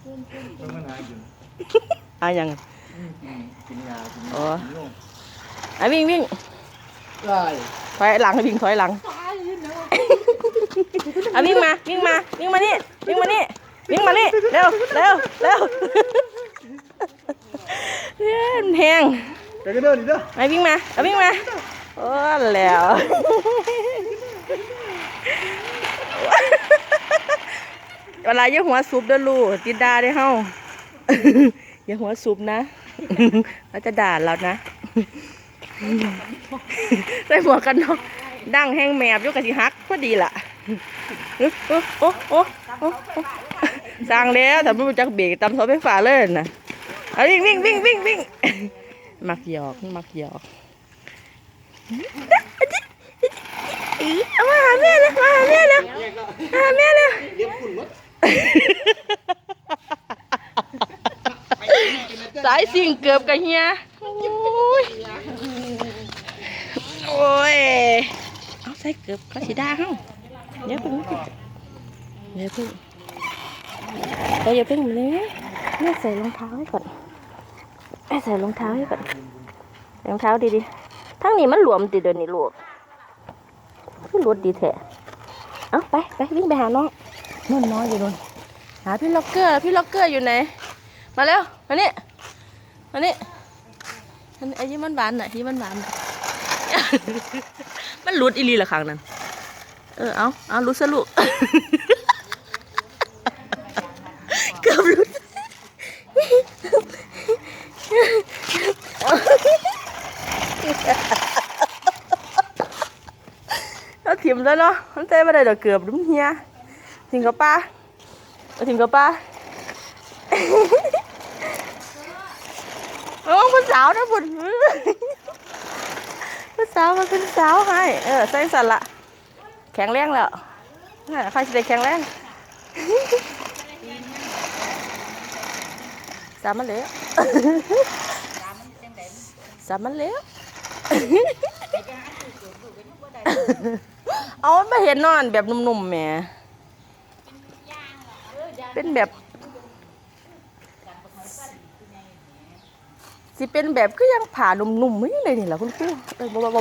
เพิ่งมาหากินเอายังอืมอืมกินยากินอ๋อกินนมอะวิ่งวิ่งได้ถอยหลังวิ่งถอยหลังเอาวิ่งมาวิ่งมาวิ่งมานี่วิ่งมานี่วิ่งมานี่เร็วเร็วเร็วเฮ้ยมันแพงไปกันเด้อดิเด้อไปวิ่งมาเอาวิ่งมาโอ้แล้ว เวลาอย่าหัวซุบเด้อลูกติดดาได้เฮาอย่าหัวซุบนะเราจะด่าเรานะใส่หมวกกันน็อกดั้งแห้งแมบยกกะสิฮักพอดีล่ะโอ้โอ้โอ้โอ้สร้างแล้วแต่ไม่รู้จักเบรกตำเสาไฟฟ้าเลยนะเอาวิ่งวิ่งวิ่งวิ่งวิ่งมักหยอกมักหยอกเอามาหาแม่เลยมาหาแม่เลยมาหาแม่เลยเลี้ยงคุณมั้ง สายสิ่งเกือบกับเฮียโอ้ยโอ้ยเอาใส่เกือบเขาสีดาเขาเดี๋ยวเพิ่งเดี๋ยวเพิ่งเดี๋ยอย่าเพิ่งเลยแม่ใส่รองเท้าให้ก่อนแม่ใส่รองเท้าให้ก่อนใส่รองเท้าดีๆทั้งนี้มันหลวมติดเดินนี่ลูกขึ้นรถดีแท้เอาไปไปวิ่งไปหาน้องนุ่นน้อยอยู่นู่น หาพี่ล็อกเกอร์พี่ล็อกเกอร์อยู่ไหน มาเร็วมานี่มานี่อันไอ้ยี่มันหวานหน่อยยี่มันหวานหน่อยมันหลุดอีลีละครั้งนั้น เออ เอาเอาหลุดซะลูกเกือบหลุดเอาถิ่มแล้วเนาะมันเต้มาได้ดอกเกือบดุ้มเฮียถิ่มกับป้า เอาถิ่มกับป้าโอ้คุณสาวนะบุญคุณสาวมาคุณสาวให้ เออใส่สันละแข็งแรงแล้วน่ะใครจะได้แข็งแรงสามมันเหลวสามมันเหลวเอาไม่เห็นนอนแบบนุ่มๆแหม เป็นแบบสิเป็นแบบก็ยังผ่านุ่มๆไม่เลยนี่แหละคุณครูเออบอกบอก